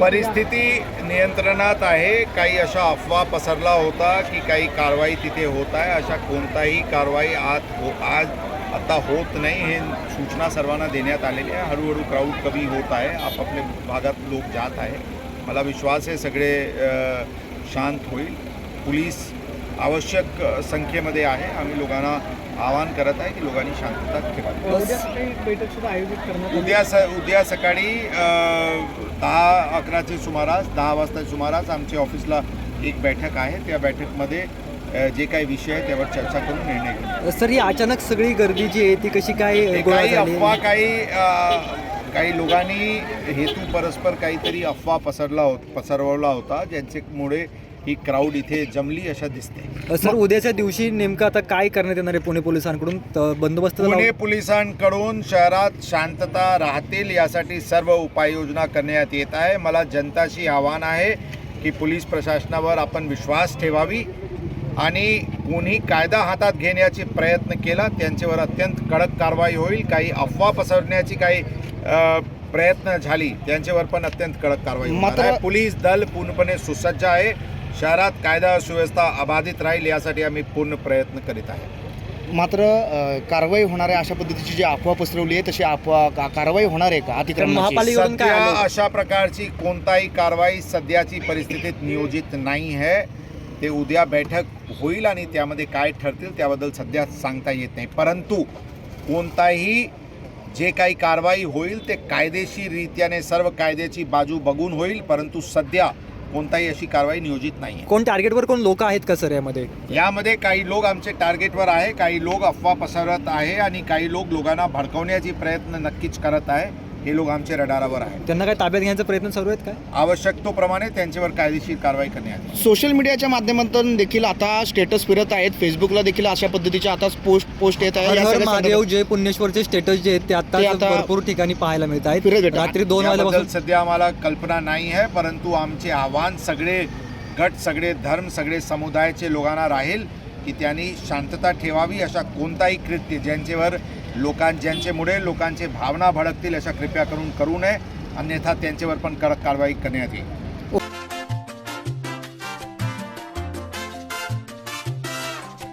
परिस्थिती नियंत्रणात आहे. काही अशा अफवा पसरला होता की काही कारवाई तिथे होत आहे. अशा कोणताही कारवाई आज हो आज आता होत नाही. हे सूचना सर्वांना देण्यात आलेली आहे. हळूहळू क्राऊड कमी होत आहे. आपापल्या भागात लोक जात आहे मला विश्वास आहे सगळे शांत होईल. पोलीस आवश्यक संख्येमध्ये आहे. आम्ही लोकांना आवाहन करत आहे की लोकांनी शांतता ठेवावी उद्या स उद्या सकाळी दहा अकराचे सुमारास दहा वाजता सुमारास आमच्या ऑफिसला एक बैठक आहे. त्या बैठकमध्ये जे काही विषय आहे त्यावर चर्चा करून निर्णय घेऊ. सर ही अचानक सगळी गर्दी जी आहे ती कशी काय हे काही अफवा काही काही लोकांनी हेतू परस्पर काहीतरी अफवा पसरला होत पसरवला होता ज्यांच्यामुळे ही क्राऊड इथे जमली अशा दिसते. सर उद्याच्या दिवशी नेमकं आता काय करण्यात येणार आहे पुणे पोलिसांकडून? बंदोबस्त पुणे पोलिसांकडून शहरात शांतता राहतील यासाठी सर्व उपाययोजना करण्यात येत आहे. मला जनताशी आव्हान आहे की पोलीस प्रशासनावर आपण विश्वास ठेवावी आणि कोणी कायदा हातात घेण्याचे प्रयत्न केला त्यांच्यावर अत्यंत कडक कारवाई होईल. काही अफवा पसरण्याची काही प्रयत्न झाली त्यांच्यावर पण अत्यंत कडक कारवाई होणार मात्र- आहे. पोलीस दल पूर्णपणे सुसज्ज आहे. शहरात कायदा सुव्यवस्था अबाधित राहील यासाठी आम्ही पूर्ण प्रयत्न करीत आहे. मात्र कारवाई होणार आहे अशा पद्धतीची जी अफवा पसरवली आहे तशी अफवा का- कारवाई होणार आहे का? आलं? अशा प्रकारची कोणताही कारवाई सध्याची परिस्थितीत नियोजित नाही आहे. ते उद्या बैठक होईल आणि त्यामध्ये काय ठरतील त्याबद्दल सध्या सांगता येत नाही. परंतु कोणताही जे काही कारवाई होईल ते कायदेशीररित्याने सर्व कायद्याची बाजू बघून होईल. परंतु सध्या कोणताही अशी कारवाई नियोजित नाही कोण टार्गेटवर कोण लोक आहेत का सर यामध्ये? यामध्ये काही लोक आमचे टार्गेटवर आहे काही लोक अफवा पसरत आहे आणि काही लोक लोकांना भडकवण्याचे प्रयत्न नक्कीच करत आहे. हे लोक आमचे रडारावर आहे त्यांना काय ताब्यात घेण्याचा प्रयत्न चालू आहेत काय? आवश्यकतेप्रमाणे त्यांच्यावर कायदेशीर कारवाई करण्यात सोशल मीडियाच्या माध्यमातून देखील आता स्टेटस फिरत आहेत. फेसबुकला देखील अशा पद्धतीच्या आता पोस्ट पोस्ट येत आहे हर या हर सगळ्या महादेव संदर्भात- जे पुण्यश्वरचे स्टेटस जे आहेत ते आता ते आता भरपूर ठिकाणी पाहायला मिळत आहेत. भेटतात. रात्री दोन याबद्दल वाजल्यापासून सध्या आम्हाला कल्पना नाही आहे परंतु आमचे आव्हान सगळे गट सगळे धर्म सगळे समुदायाचे लोकांना राहील की त्यांनी शांतता ठेवावी अशा कोणताही कृत्य ज्यांच्यावर लोकां ज्यांच्यामुळे लोकांचे भावना भडकतील अशा कृपया करून करू नये. अन्यथा त्यांच्यावर पण कडक कारवाई करण्यात येईल.